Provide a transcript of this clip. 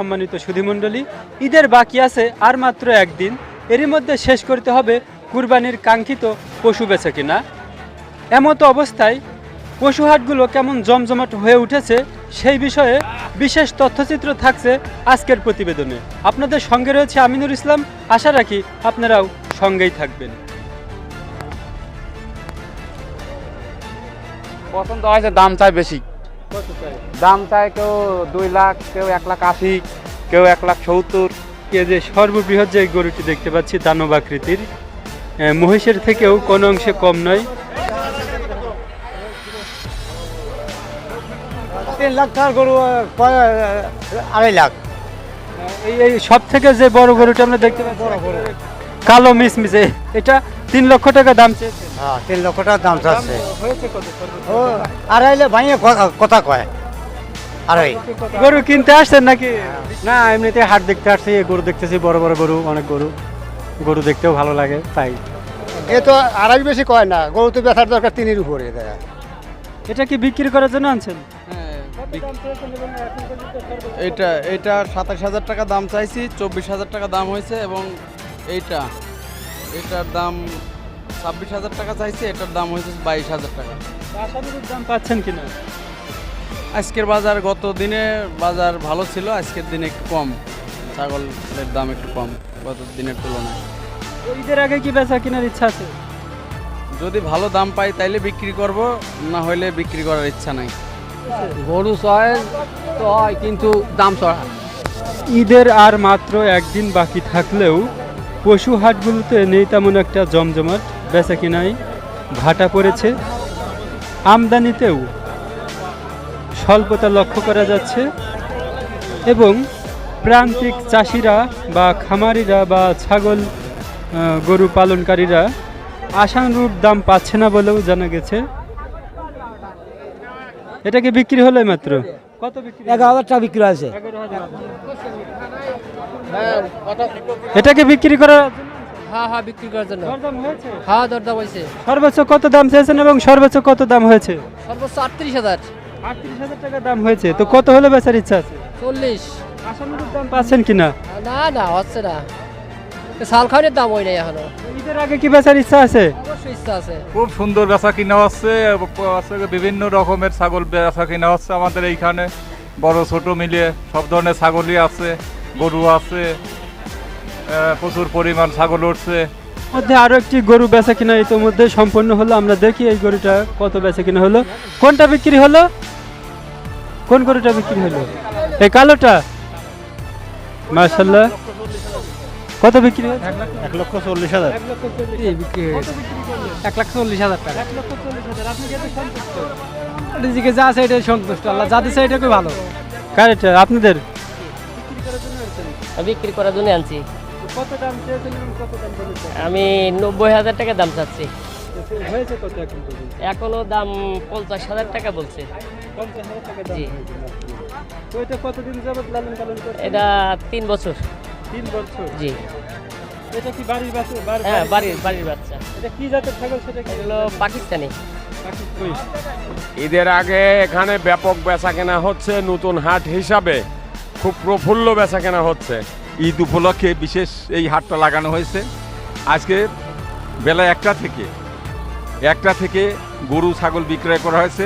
সম্মানিত সুধীমণ্ডলী, ঈদের বাকি আছে আর মাত্র একদিন। এরই মধ্যে শেষ করতে হবে কুরবানির কাঙ্ক্ষিত পশু বেছে কিনা। এমতো অবস্থায় পশু হাটগুলো কেমন জমজমাট হয়ে উঠেছে সেই বিষয়ে বিশেষ তথ্যচিত্র থাকছে আজকের প্রতিবেদনে। আপনাদের সঙ্গে রয়েছে আমিনুর ইসলাম। আশা রাখি আপনারাও সঙ্গেই থাকবেন। পছন্দ হয়েছে দাম চাই বেশি। দাম চাই কেউ দুই লাখ কেউ এক লাখ আশি কেউ এক লাখ সত্তর। এই যে সর্ববৃহৎ যে গরুটি দেখতে পাচ্ছি দানব আকৃতির মহিষের থেকেও কোনো অংশে কম নয়। তিন লাখ টাকার গরু আড়াই লাখ। এই এই সব থেকে যে বড় গরুটা আমরা দেখতে পাচ্ছি কালো মিসমিসে। এটা তিন লক্ষ টাকা দাম চেয়েছে। হ্যাঁ তিন লক্ষ টাকা দাম চাচ্ছে। হয়েছে কত? ও আড়াইলে ভাইয়ে কথা কয়? আড়াই গরু কিনতে আসছেন নাকি? না এমনিতে হাট দেখতে আসছি গরু দেখতেছি বড় বড় গরু অনেক গরু। গরু দেখতেও ভালো লাগে তাই। এ তো আড়াই বেশি কয় না গরু তো বেচার দরকার তিনের উপরে দেখা। এটা কি বিক্রি করার জন্য আনছেন? এটা এটা সাতাশ হাজার টাকা দাম চাইছি চব্বিশ হাজার টাকা দাম হয়েছে এবং এইটা এটার দাম ছাব্বিশ হাজার টাকা চাইছে এটার দাম হয়েছে বাইশ হাজার টাকা। আশানুরূপ দাম পাচ্ছেন কিনা? আজকের বাজার গত দিনে বাজার ভালো ছিল আজকের দিনে একটু কম। ছাগলের দাম একটু কম গত দিনের তুলনায়। ঈদের আগে কি বেচা কেনার ইচ্ছা আছে? যদি ভালো দাম পাই তাইলে বিক্রি করব না হলে বিক্রি করার ইচ্ছা নাই। গরু চয় তো হয় কিন্তু দাম চড়া ঈদের আর মাত্র একদিন বাকি থাকলেও পশু হাটগুলোতে নেই তেমন একটা জমজমাট বেচা কিনাই ভাটা পড়েছে। আমদানিতেও স্বল্পতা লক্ষ্য করা যাচ্ছে এবং প্রান্তিক চাষিরা বা খামারিরা বা ছাগল গরু পালনকারীরা আশানুরূপ দাম পাচ্ছে না বলেও জানা গেছে। এটাকে বিক্রি হলো মাত্র? কত বিক্রি? এগারো হাজার টাকা বিক্রি আছে এটাকে বিক্রি করার হ্যাঁ হ্যাঁ বিক্রি করার জন্য। হ্যাঁ দরদাম হয়েছে। সর্বোচ্চ কত দাম চেয়েছেন এবং সর্বোচ্চ কত দাম হয়েছে? সর্বোচ্চ আটত্রিশ হাজার। আটত্রিশ হাজার টাকা দাম হয়েছে। তো কত হলে বেচার ইচ্ছা আছে? চল্লিশ। দাম পাচ্ছেন কিনা? না না হচ্ছে না। শাল খাওয়ানোর দাম হয় নাই এখনও। ঈদের আগে কি বেচার ইচ্ছা আছে? অবশ্যই ইচ্ছা আছে। খুব সুন্দর বেচা কিনা হচ্ছে আছে বিভিন্ন রকমের ছাগল বেচা কিনা হচ্ছে আমাদের এইখানে। বড় ছোট মিলিয়ে সব ধরনের ছাগলই আছে। গরু আছে প্রচুর পরিমাণ ছাগল উঠছে। মধ্যে আরও একটি গরু বেচা কিনা ইতোমধ্যে সম্পন্ন হলো। আমরা দেখি এই গরুটা কত বেচা কিনা হলো। কোনটা বিক্রি হলো? কোন গরুটা বিক্রি হলো? এই কালোটা? মাশাল্লাহ কত বিক্রি এক লক্ষ চল্লিশ হাজার। এক লক্ষ চল্লিশ লাখ হাজার টাকা। যা আছে এটাই সন্তুষ্ট। আল্লাহ যা দিছে এটাকে ভালো। কার এটা? আপনাদের? বিক্রি করার জন্য আনছি। কত দাম কত দাম আমি নব্বই হাজার টাকা দাম চাচ্ছি। হয়েছে কত এখন এখনও দাম পঞ্চাশ হাজার টাকা বলছে। জি। হয়েছে এটা কতদিন যাবত লালন পালন করছেন? এটা তিন বছর। তিন বছর? জি। এটা কি বাড়ির বাচ্চা? হ্যাঁ বাড়ির বাড়ির বাচ্চা। এটা কি জাতের ছাগল সেটা কি? পাকিস্তানি। ঈদের আগে এখানে ব্যাপক বেচা কেনা হচ্ছে নতুন হাট হিসাবে। খুব প্রফুল্ল বেচা কেনা হচ্ছে। ঈদ উপলক্ষে বিশেষ এই হাটটা লাগানো হয়েছে। আজকে বেলা একটা থেকে একটা থেকে গরু, ছাগল বিক্রয় করা হয়েছে।